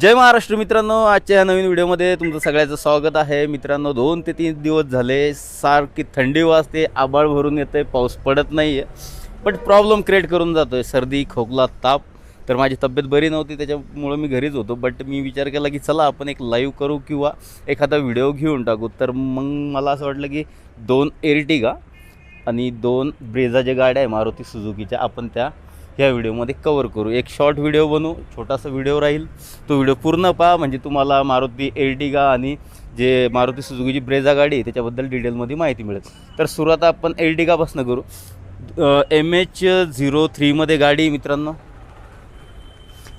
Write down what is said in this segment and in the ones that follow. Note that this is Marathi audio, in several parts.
जय महाराष्ट्र मित्रांनो आजच्या ह्या नवीन व्हिडिओमध्ये तुमचं सगळ्याचं स्वागत आहे. मित्रांनो दोन ते तीन दिवस झाले सारखी थंडी वाजते आबाळ भरून येते पाऊस पडत नाही आहे बट प्रॉब्लेम क्रिएट करून जातो आहे सर्दी खोकला ताप. तर माझी तब्येत बरी नव्हती त्याच्यामुळं मी घरीच होतो. बट मी विचार केला की चला आपण एक लाईव्ह करू किंवा एखादा व्हिडिओ घेऊन टाकू. तर मग मला असं वाटलं की दोन एर्टिगा आणि दोन ब्रेझा ज्या गाड्या आहे मारुती सुझुकीच्या आपण त्या ह्या व्हिडिओमध्ये कवर करू. एक शॉर्ट व्हिडिओ बनवू छोटासा व्हिडिओ राहील. तो व्हिडिओ पूर्ण पहा म्हणजे तुम्हाला मारुती एर्टिगा आणि जे मारुती सुजुकीची ब्रेझा गाडी आहे त्याच्याबद्दल डिटेलमध्ये माहिती मिळेल. तर सुरुवात आपण एर्टिगापासून करू. एम एच झिरो थ्रीमध्ये गाडी मित्रांनो.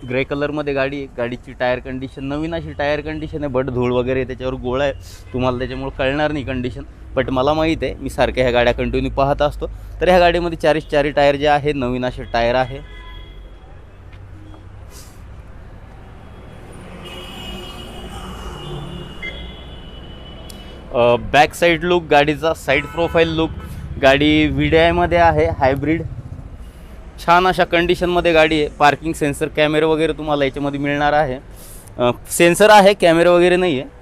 ग्रे कलरमध्ये गाडी आहे. गाडीची टायर कंडिशन नवीन अशी टायर कंडिशन आहे. बट धूळ वगैरे त्याच्यावर गोळा आहे. तुम्हाला त्याच्यामुळे कळणार नाही कंडिशन बट मला माहीत आहे मी सारख्या ह्या गाड्या कंटिन्यू पाहत असतो. तर ह्या गाडीमध्ये चारीस चारी टायर जे आहे नवीन असे टायर आहे. बॅक साईड लुक गाडीचा साईड प्रोफाईल लुक गाडी व्ही डी आयमध्ये आहे हायब्रिड छान अशा कंडिशनमध्ये गाडी आहे. पार्किंग सेन्सर कॅमेरे वगैरे तुम्हाला याच्यामध्ये मिळणार आहे. सेन्सर आहे कॅमेरे वगैरे नाही आहे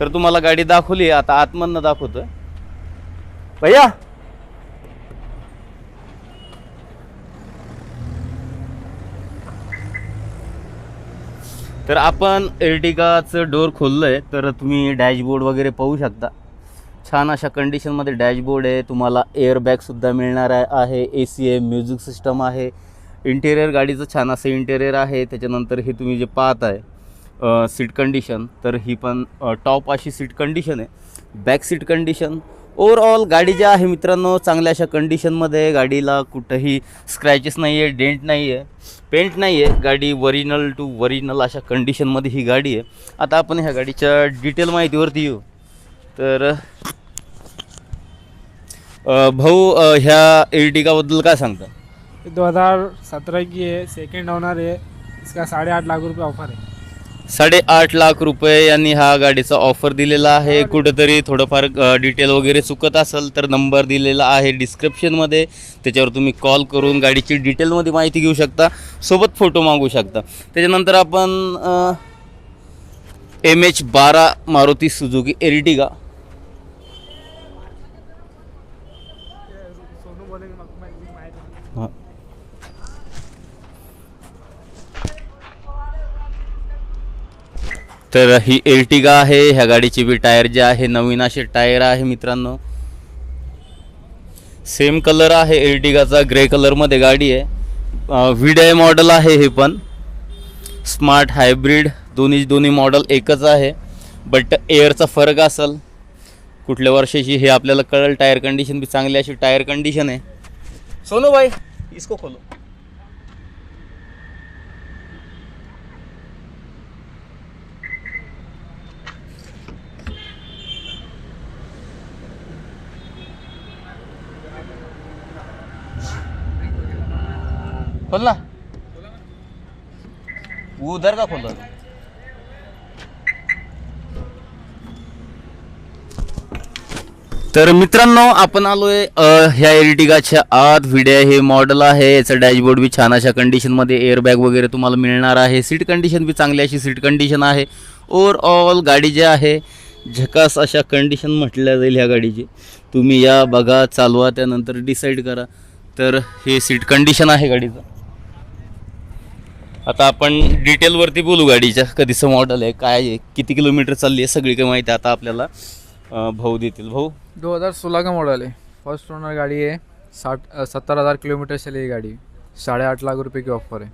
तर तुम्हाला गाडी दाखवली आता आतमधनं दाखवतोय. भैया! तर आपण एर्टिगाचं डोर खोललं आहे तर तुम्ही डॅशबोर्ड वगैरे पाहू शकता. छान अशा कंडिशनमध्ये डॅशबोर्ड आहे. तुम्हाला एअरबॅगसुद्धा मिळणार आहे आहे ए सी आहे म्युझिक सिस्टम आहे. इंटेरियर गाडीचं छान असं इंटेरियर आहे. त्याच्यानंतर हे तुम्ही जे पाहत आहे सीट कंडिशन तर ही पण टॉप अशी सीट कंडिशन आहे. बॅक सीट कंडिशन ओवरऑल गाडी जी आहे मित्रांनो चांगल्या अशा कंडिशनमध्ये गाडीला कुठंही स्क्रॅचेस नाही आहे डेंट नाही आहे पेंट नाही आहे गाडी वरिजिनल टू वरिजिनल अशा कंडिशनमध्ये ही गाडी आहे. आता आपण ह्या गाडीच्या डिटेल माहितीवरती येऊ. तर भाऊ अ, ह्या एर्टिगाबद्दल काय सांगता? दो हज़ार सत्रह की है सेकेंड ओनर है इसका साढ़े आठ लाख रुपये ऑफर है साडेआठ लाख रुपये यांनी हा गाडीचा ऑफर दिलेला आहे. कुठंतरी थोडंफार डिटेल वगैरे चुकत असेल तर नंबर दिलेला आहे डिस्क्रिप्शनमध्ये त्याच्यावर तुम्ही कॉल करून गाडीची डिटेलमध्ये माहिती घेऊ शकता. सोबत फोटो मागू शकता. त्याच्यानंतर आपण एम एच बारा मारुती सुझुकी एरिटिगा सोनू बोलेंगे हां तर ही एर्टिगा आहे ह्या गाडीची बी टायर जे आहे नवीन असे टायर आहे मित्रांनो. सेम कलर आहे एल्टिगाचा ग्रे कलरमध्ये गाडी आहे. व्हिडाय मॉडल आहे हे पण. स्मार्ट हायब्रिड दोन्ही दोन्ही मॉडल एकच आहे. बट एअरचा फरक असेल. कुठल्या वर्षाची हे आपल्याला कळेल टायर कंडिशन बी चांगली अशी टायर कंडिशन आहे. सोनू भाई इसको खोलो. खोल ना उधर का खोल तर मित्रांनो आपण आलोय ह्या एर्टिगाच्या आत. व्हिडिओ हे मॉडेल आहे. याचं डॅशबोर्ड बी छान अशा कंडिशनमध्ये एअरबॅग वगैरे तुम्हाला मिळणार आहे. सीट कंडिशन बी चांगली अशी सीट कंडिशन आहे. ओव्हरऑल गाडी जी आहे झकास अशा कंडिशन म्हटल्या जाईल ह्या गाडीची. तुम्ही या बघा चालवा त्यानंतर डिसाईड करा. तर हे सीट कंडिशन आहे गाडीचं. आता आपण डिटेलवरती बोलू गाडीच्या. कधीचं मॉडेल आहे काय आहे किती किलोमीटर चालली आहे सगळी काही माहिती आता आपल्याला भाऊ देतील. भाऊ? 2016 का मॉडल है फर्स्ट ओनर गाड़ी है साठ सत्तर हज़ार किलोमीटर चली है गाड़ी. साढ़े आठ लाख रुपए की ऑफर है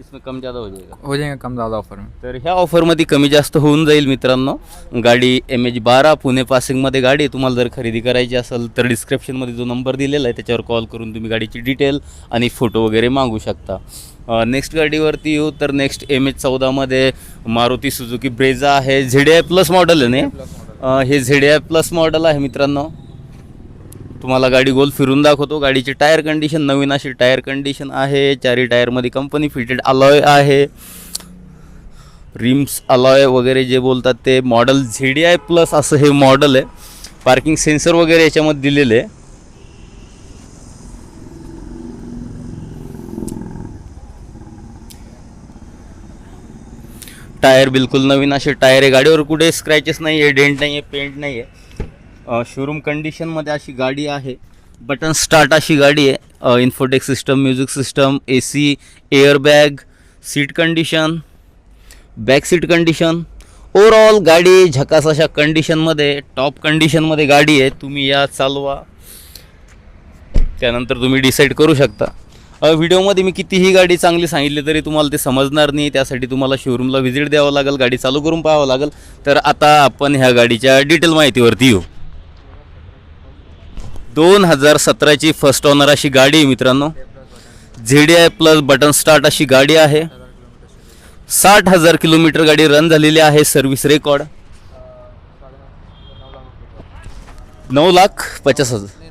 इसमें कम ज़्यादा हो जाएगा। हो जाएगा कम ज़्यादा ऑफर में। तर ह्या ऑफरमध्ये कमी जास्त होऊन जाईल मित्रांनो. गाडी एम एच बारा पुणे पासिंगमध्ये गाडी आहे. तुम्हाला जर खरेदी करायची असेल तर डिस्क्रिप्शनमध्ये जो नंबर दिलेला आहे त्याच्यावर कॉल करून तुम्ही गाडीची डिटेल आणि फोटो वगैरे मागू शकता. नेक्स्ट गाडीवरती येऊ तर नेक्स्ट एम एच चौदामध्ये मारुती सुझुकी ब्रेझा आहे. झेड आय प्लस मॉडेल आहे ना अ, हे झेड आय प्लस मॉडेल आहे मित्रांनो. तुम्हाला गाडी गोल फिरून दाखवतो. गाडीची टायर कंडिशन नवीन अशी टायर कंडिशन आहे. चारी टायरमध्ये कंपनी फिटेड अलॉय आहे. रिम्स अलॉय वगैरे जे बोलतात ते मॉडल झेड आय प्लस असं हे मॉडल आहे. पार्किंग सेन्सर वगैरे याच्यामध्ये दिलेले आहे. टायर बिलकुल नवीन असे टायर आहे. गाडीवर कुठे स्क्रॅचेस नाही आहे डेंट नाही आहे पेंट नाही आहे शोरूम कंडिशनमध्ये अशी गाडी आहे. बटन स्टार्ट अशी गाडी आहे. Infotech system music system A C airbag seat condition back seat condition overall गाडी झकास अशा कंडिशनमध्ये टॉप कंडिशनमध्ये गाडी आहे. तुम्ही या चालवा. त्यानंतर तुम्ही डिसाईड करू शकता. व्हिडिओमध्ये मी कितीही गाडी चांगली सांगितली तरी तुम्हाला ते समजणार नाही. त्यासाठी तुम्हाला शोरूमला व्हिजिट द्यावं लागेल. गाडी चालू करून पाहावं लागेल. तर आता आपण ह्या गाडीच्या डिटेल माहितीवरती येऊ. दोन हजार सतराची फर्स्ट ऑनर अशी गाडी आहे मित्रांनो. Z I plus button start अशी गाडी आहे. साठ हजार किलोमीटर गाडी रन झालेली आहे सर्व्हिस रेकॉर्ड नऊ लाख पचास हजार.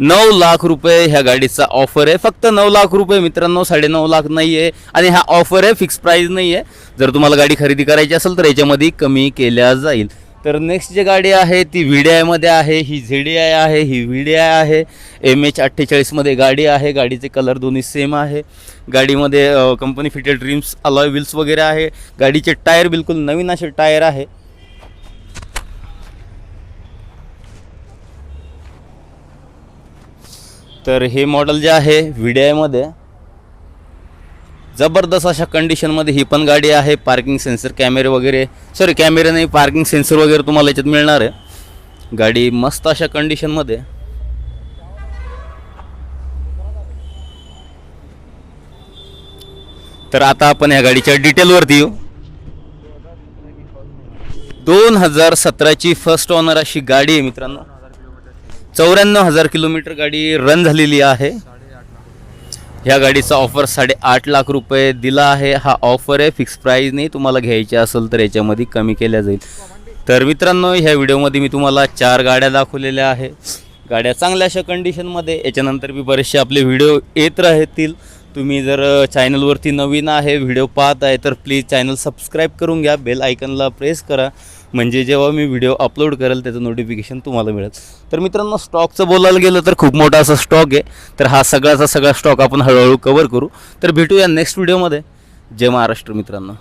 नऊ लाख रुपये ह्या गाडीचा ऑफर आहे. फक्त नऊ लाख रुपये मित्रांनो साडेनऊ लाख नाही आहे आणि हा ऑफर आहे फिक्स प्राईज नाही आहे जर तुम्हाला गाडी खरेदी करायची असेल तर याच्यामध्ये कमी केल्या जाईल. तर नेक्स्ट जी गाडी आहे ती व्ही डी आयमध्ये आहे ही झे डी आय आहे ही व्ही डी आय आहे. एम एच अठ्ठेचाळीसमध्ये गाडी आहे गाडीचे कलर दोन्ही सेम आहे. गाडीमध्ये company fitted dreams alloy wheels वगैरे आहे. गाडीचे टायर बिलकुल नवीन असे टायर आहे. तर हे मॉडेल जे आहे व्हि डी आयमध्ये जबरदस्त अशा कंडिशनमध्ये ही पण गाडी आहे पार्किंग सेन्सर कॅमेरे वगैरे. सॉरी कॅमेरे नाही पार्किंग सेन्सर वगैरे तुम्हाला याच्यात मिळणार आहे. गाडी मस्त अशा कंडिशनमध्ये तर आता आपण या गाडीच्या डिटेलवरती येऊ. दोन हजार सतराची फर्स्ट ऑनर अशी गाडी आहे मित्रांनो. चौऱ्याण्णव हजार किलोमीटर गाडी रन झालेली आहे. ह्या गाडीचा ऑफर साडेआठ लाख रुपये दिला आहे. हा ऑफर आहे. फिक्स प्राईजने तुम्हाला घ्यायची असेल तर याच्यामध्ये कमी केल्या जाईल. तर मित्रांनो ह्या व्हिडिओमध्ये मी तुम्हाला चार गाड्या दाखवलेल्या आहे. गाड्या चांगल्या अशा कंडिशनमध्ये याच्यानंतर मी बरेचसे आपले व्हिडिओ येत राहतील. तुम्ही जर चॅनलवरती नवीन आहे व्हिडिओ पाहत आहे तर प्लीज चॅनल सबस्क्राईब करून घ्या. बेल आयकनला प्रेस करा. म्हणजे जेव्हा मी व्हिडिओ अपलोड करेल त्याचं नोटिफिकेशन तुम्हाला मिळेल. तर मित्रांनो स्टॉकचं बोलायला गेलं तर खूप मोठा असा स्टॉक आहे. तर हा सगळ्याचा सगळा स्टॉक आपण हळूहळू कवर करू. तर भेटूया नेक्स्ट व्हिडिओमध्ये जय महाराष्ट्र मित्रांनो.